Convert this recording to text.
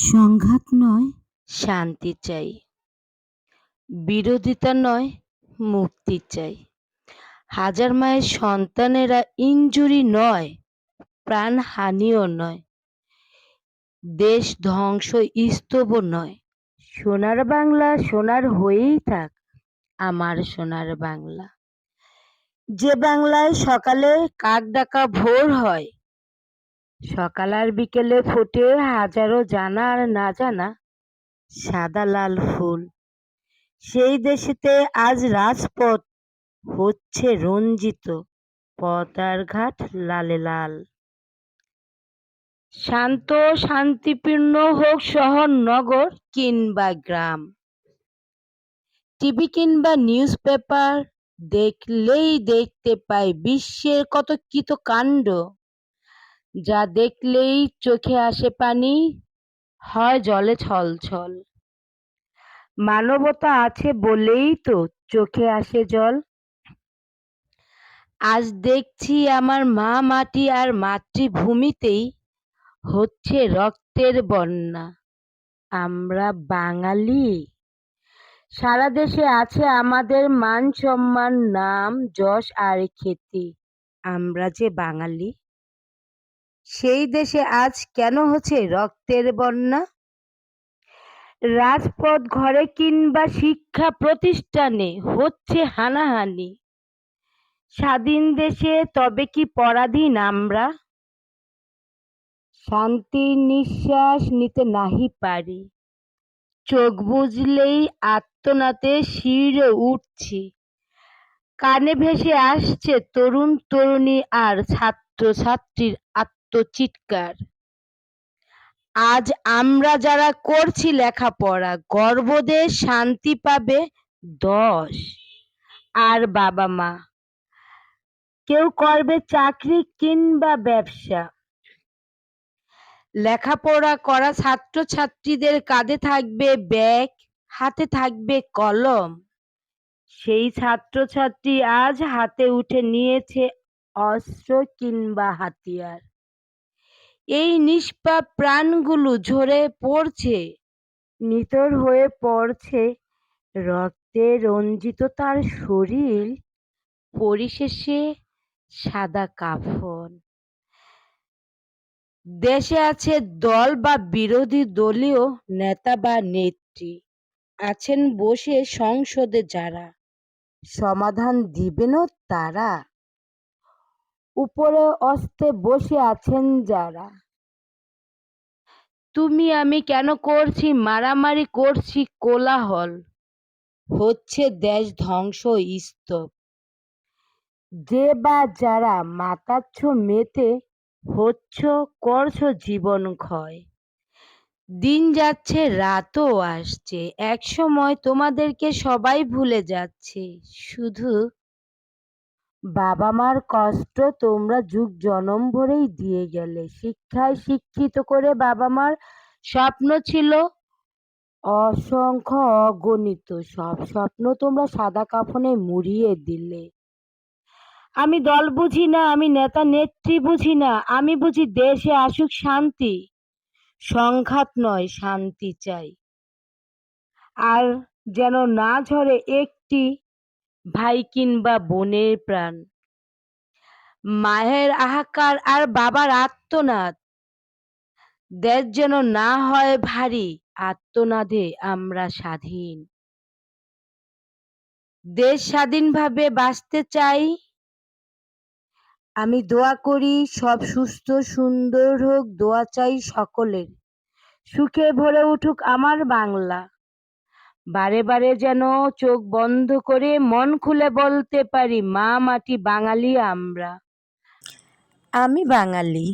সংঘাত নয়। শান্তি চাই। বিরোধিতা নয়, মুক্তি চাই। হাজার মায়ের সন্তানেরা ইনজুরি নয়, প্রাণহানিও নয়। দেশ ধ্বংস স্তব নয়। সোনার বাংলা সোনার হয়েই থাক, আমার সোনার বাংলা। যে বাংলায় সকালে কাক ডাকা ভোর হয় সকাল আর বিকেলে ফোটে হাজারো জানা আর না জানা সাদা লাল ফুল। সেই দেশেতে আজ রাজপথ, হচ্ছে রঞ্জিত পথ ঘাট লালে লাল। শান্ত, শান্তিপূর্ণ হোক শহর, নগর কিংবা গ্রাম। টিভি কিংবা নিউজ পেপার দেখলেই দেখতে পাই বিশ্বের কত কাণ্ড যা দেখলেই চোখে আসে পানি, হয় জলে ছলছল। মানবতা আছে বলেই তো চোখে আসে জল। আজ দেখছি আমার মা মাটি আর মাতৃভূমিতেই হচ্ছে রক্তের বন্যা। আমরা বাঙালি। সারা দেশে আছে আমাদের মান সম্মান, নাম, যশ আর খ্যাতি। আমরা যে বাঙালি। সেই দেশে আজ কেন হচ্ছে রক্তের বন্যা? রাজপথ ঘরে কিংবা শিক্ষা প্রতিষ্ঠানে হচ্ছে হানাহানি। স্বাধীন দেশে তবে কি পরাধীন আমরা? শান্তির নিঃশ্বাস নিতে নাহি পারি। চোখ বুঝলেই আত্মনাতে শিরে উঠছি। কানে ভেসে আসছে তরুণ তরুণী আর ছাত্র ছাত্রীর আত্মচিৎকার আজ আমরা যারা করছি লেখাপড়া গর্বদের শান্তি পাবে দশ। আর বাবা মা, কেউ করবে চাকরি কিংবা ব্যবসা। লেখাপড়া করা ছাত্রছাত্রীদের কাঁধে থাকবে ব্যাগ, হাতে থাকবে কলম। সেই ছাত্রছাত্রী আজ হাতে উঠে নিয়েছে অস্ত্র কিংবা হাতিয়ার। এই নিষ্পাপ প্রাণগুলো ঝরে পড়ছে। নিতর হয়ে পড়ছে। রক্তে রঞ্জিত তার শরীর। পরিশেষে সাদা কাফন। দেশে আছে দল বা বিরোধী দলীয় নেতা বা নেত্রী। আছেন বসে সংসদে যারা। সমাধান দিবেনও তারা। উপরে অস্তে বসে আছেন যারা। তুমি আমি কেন করছি? মারামারি করছি কোলাহল। হচ্ছে দেশ ধ্বংস স্তব যে বা যারা মাতাচ্ছ মেতে হচ্ছ করছ জীবন ক্ষয়। দিন যাচ্ছে রাতও আসছে। এক সময় তোমাদেরকে সবাই ভুলে যাচ্ছে। শুধু বাবা মার কষ্ট তোমরা যুগ জনম ভরেই দিয়ে গেলে। শিক্ষায় শিক্ষিত করে বাবা মার স্বপ্ন ছিল অসংখ্য অগণিত। সব স্বপ্ন তোমরা সাদা কাফনে মুড়িয়ে দিলে। আমি দল বুঝি না, আমি নেতা, নেত্রী বুঝি না, আমি বুঝি দেশে আসুক শান্তি। সংঘাত নয়, শান্তি চাই। আর যেন না ঝরে একটি ভাই কিংবা বোনের প্রাণ। মায়ের আহাকার আর বাবার আত্মনাদ। দেশ যেন না হয় ভারী, আত্মনাদে আমরা স্বাধীন। দেশ স্বাধীনভাবে বাঁচতে চাই। আমি দোয়া করি সব সুস্থ, সুন্দর হোক, দোয়া চাই সকলের। সুখে ভরে উঠুক আমার বাংলা। বারে বারে যেন চোখ বন্ধ করে মন খুলে বলতে পারি, মা মাটি বাঙালি আমরা। আমি বাঙালি।